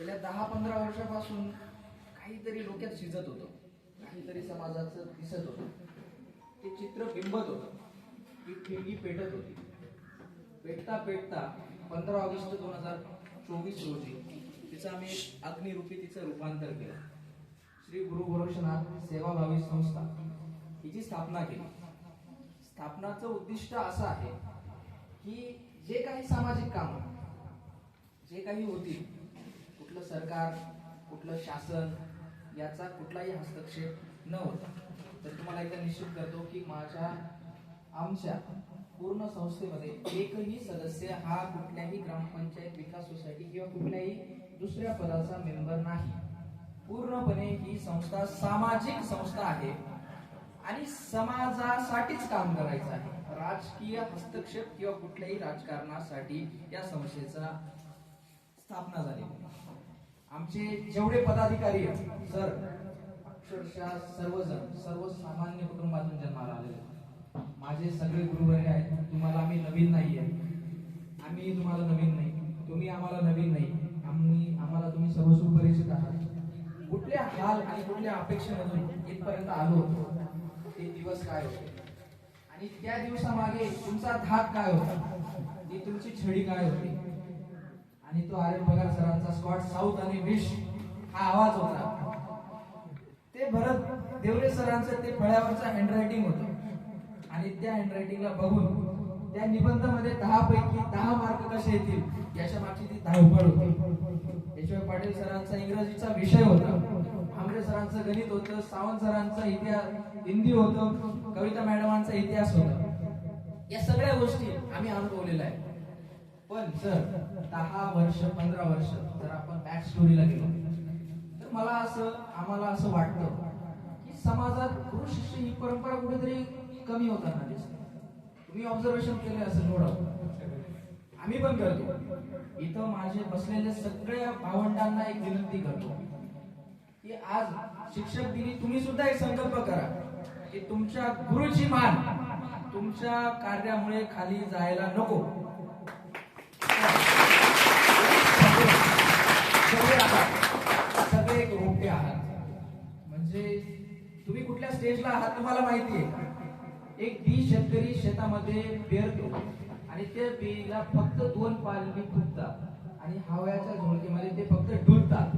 गेल्या दहा पंधरा वर्षापासून काहीतरी डोक्यात शिजत होतं. काहीतरी समाजाचं दिसत होतं. ते चित्र बिंबत होतं. ती ठिणगी पेटत होती. पेटता पेटता पंधरा ऑगस्ट दोन हजार चोवीस रोजी तिचं आम्ही अग्निरूपी तिचं रूपांतर केलं. श्री गुरु गोरक्षनाथ सेवाभावी संस्था हिची स्थापना केली. स्थापनाचं उद्दिष्ट असं आहे की जे काही सामाजिक काम जे काही होतील कुठलं सरकार कुठलं शासन याचा कुठलाही हस्तक्षेप न होता. तर तुम्हाला एकदा निश्चित करतो की माझ्या आमच्या पूर्ण संस्थेमध्ये एकही सदस्य हा कुठल्याही ग्रामपंचायत विकास सोसायटी किंवा कुठल्याही दुसऱ्या पदाचा मेंबर नाही. पूर्णपणे ही संस्था सामाजिक संस्था आहे आणि समाजासाठीच काम करायचं आहे. राजकीय हस्तक्षेप किंवा कुठल्याही राजकारणासाठी या संस्थेचा स्थापना झाली. आमचे जेवढे पदाधिकारी आहेत सर अक्षरशः सर्वजण सर्वसामान्य कुटुंबातून जन्माला आलेले माझे सगळे गुरुवर्य आहेत. तुम्हाला आम्ही नवीन नाही आहे आम्ही तुम्हाला नवीन नाही. तुम्ही आम्हाला नवीन नाही. आम्ही आम्हाला तुम्ही सर्व सुपरिचित आहात. कुठल्या हाल आणि कुठल्या अपेक्षेमधून इथपर्यंत आलो होतो? ते दिवस काय होते? आणि त्या दिवसामागे तुमचा धाक काय होता? ती तुमची छडी काय होती? आणि तो आर्य पगार सरांचा स्कॉट साऊथ आणि विश हा आवाज होता. ते भरत देवरे सरांचं ते फळ्यावरचं हँडरायटिंग होतं. आणि त्या हँडरायटिंगला बघून त्या निबंधामध्ये दहा पैकी दहा मार्क कसे येतील याच्या मागची ती धावपळ होती. यशवंत पाटील सरांचा इंग्रजीचा विषय होता. आमरे सरांचं गणित होतं सावंत सरांचा इतिहास हिंदी होतं कविता मॅडमांचा इतिहास होता. या सगळ्या गोष्टी आम्ही अनुभवलेल्या आहेत. पण सर दहा वर्ष पंधरा वर्ष जर आपण बॅक स्टोरीला गेलो तर मला असं आम्हाला असं वाटतं की समाजात गुरु शिष्य ही परंपरा कुठेतरी कमी होताना दिसते. तुम्ही ऑब्झर्वेशन केले असं थोडं. आम्ही पण करतो. इथं माझे बसलेले सगळ्या भावंडांना एक विनंती करतो की आज शिक्षक दिनी तुम्ही सुद्धा एक संकल्प करा की तुमच्या गुरुची मान तुमच्या कार्यामुळे खाली जायला नको. स्टेजला हा तुम्हाला माहिती आहे. एक बी शेतकरी शेतामध्ये पेरतो आणि त्या बीला फक्त दोन पालवी फुटतात. आणि हव्याच्या झोळकीमध्ये ते फक्त डुलतात.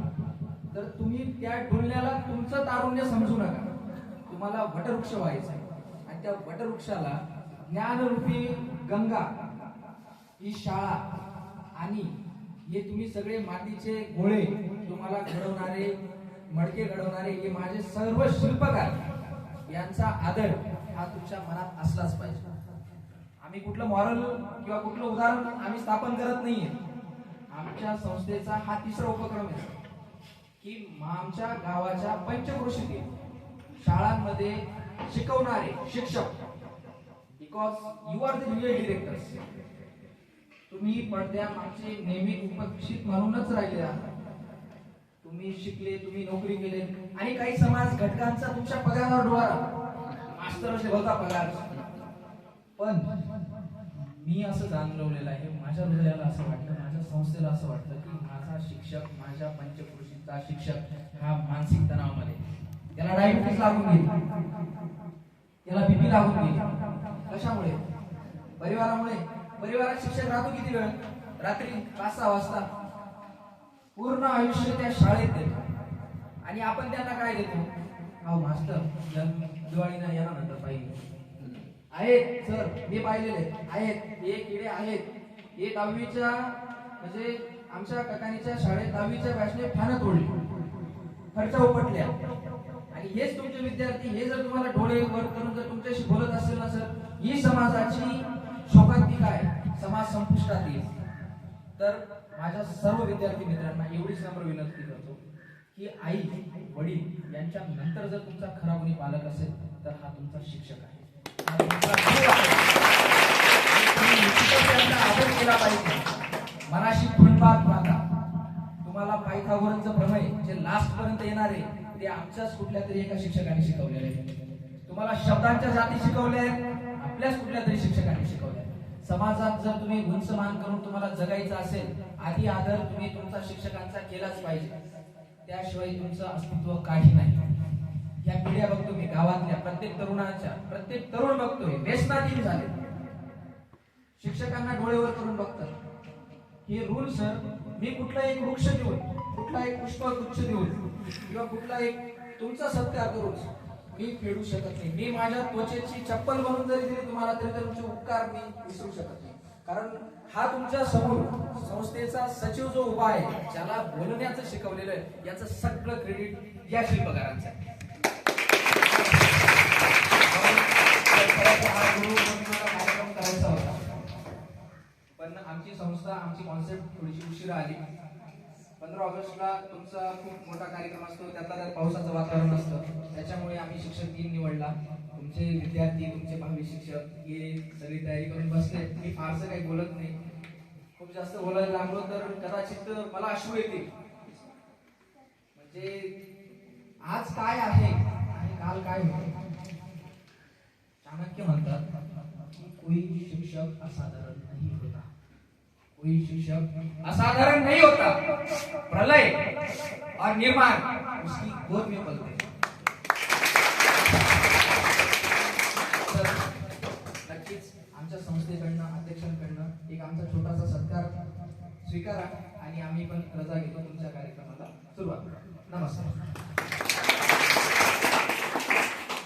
तर तुम्ही त्या डुलण्याला तुमचं तारुण्य समजू नका. तुम्हाला वटवृक्ष व्हायचं आहे आणि त्या वटवृक्षाला ज्ञानरूपी गंगा ही शाळा आणि हे तुम्ही सगळे मातीचे गोळे तुम्हाला घडवणारे मडके घडवणारे हे माझे सर्व शिल्पकार यांचा आदर हा तुमच्या मनात असलाच पाहिजे. आम्ही कुठलं मॉरल किंवा कुठलं उदाहरण आम्ही स्थापन करत नाहीये. आमच्या संस्थेचा हा तिसरा उपक्रम आहे. की आमच्या गावाच्या पंचकृषीतील शाळांमध्ये शिकवणारे शिक्षक because you are the real directors तुम्ही पडद्यामागचे नेहमी उपस्थित म्हणूनच राहिले आहात. तुम्ही शिकले तुम्ही नोकरी केले. आणि काही समाज घटकांचा तुमच्या पगारावर डोळा मास्तर असे होता पगार. पण मी असं जाणवलेलं आहे माझ्या हृदयाला असं वाटतं माझ्या संस्थेला असं वाटतं की माझा शिक्षक माझ्या पंचकृषीचा शिक्षक हा मानसिक तणावामध्ये त्याला डायबिटीस लागून गेली. त्याला बीपी लागून गेली. कशामुळे? परिवारामुळे. परिवारात शिक्षक राहतो किती वेळ? रात्री पाच सहा वाजता. पूर्ण आयुष्य त्या शाळेत देतो. आणि आपण त्यांना काय देतो? अहो मास्टर या दिवाळीला या नंतर पाहिजे. आहेत सर मी पाहिलेले आहेत. हे किडे आहेत. हे दहावीच्या म्हणजे आमच्या ककानीच्या शाळेत दहावीच्या बॅचने ठाणं तोडली. खर्च उपटल्या. आणि हेच तुमचे विद्यार्थी हे जर तुम्हाला डोळे वर करून जर तुमच्याशी बोलत असेल ना सर ही समाजाची शोकांतिका आहे. समाज संपुष्टात येईल. तर माझ्या सर्व विद्यार्थी मित्रांना एवढीच नम्र विनंती करतो की आई वडील यांच्या नंतर जर तुमचा खरा कोणी पालक असेल तर हा तुमचा शिक्षक आहे. आदर केला पाहिजे. मनाशी फुलपात बांधा. तुम्हाला पायथागोरसचं प्रमेय जे लास्ट पर्यंत येणार आहे ते आमच्याच कुठल्या तरी एका शिक्षकाने शिकवलेले आहे तुम्हाला शब्दांच्या जाती शिकवल्या आहेत आपल्याच कुठल्या तरी शिक्षकांनी शिकवल्या आहेत. समाजात जर तुम्ही उंच मान करून तुम्हाला जगायचं असेल आधी आदर तुम्ही तुमचा शिक्षकांचा केलाच पाहिजे. त्याशिवाय तुमचं अस्तित्व काही नाही. या पिढ्या बघतो मी गावातल्या प्रत्येक तरुणाच्या प्रत्येक तरुण बघतोय व्यसनाधीन झाले. शिक्षकांना डोळेवर करून बघतात. हे रूल सर मी कुठला एक वृक्ष देऊन कुठला एक पुष्पगुच्छ देऊन किंवा कुठला एक तुमचा सत्कार करून मी फेडू शकत नाही. मी माझ्या त्वचेची चप्पल म्हणून जरी दिली तुम्हाला तरी तर तुमचे उपकार मी विसरू शकत नाही. कारण हा तुमच्यासमोर संस्थेचा सचिव जो उभा आहे ज्याला बोलण्याचं शिकवलेलं आहे याचं सगळं क्रेडिट या शिल्पकारांचं आहे. कार्यक्रम करायचा होता. पण आमची संस्था आमची कॉन्सेप्ट थोडीशी उशिरा आली. पंधरा ऑगस्टला तुमचा खूप मोठा कार्यक्रम असतो त्यातला त्यात पावसाचं वातावरण असतं. त्याच्यामुळे आम्ही शिक्षक दिन निवडला. तुमचे विद्यार्थी तुमचे भावी शिक्षक हे सगळी तयारी करून बसले. मी फारसं काही बोलत नाही. खूप जास्त बोलायला लागलो तर कदाचित मला अश्रू येतील. म्हणजे आज काय आहे आणि काल काय होते? चाणक्य म्हणतात की कोई शिक्षक असाधारण. कोई शिक्षक असाधारण नहीं होता. प्रलय और निर्माण. उसकी गोद में पलते नक्कीच आमच्या संस्थेकडनं अध्यक्षांकडनं एक आमचा छोटासा सत्कार स्वीकारा आणि आम्ही पण रजा घेतो तुमच्या कार्यक्रमाला सुरुवात नमस्कार.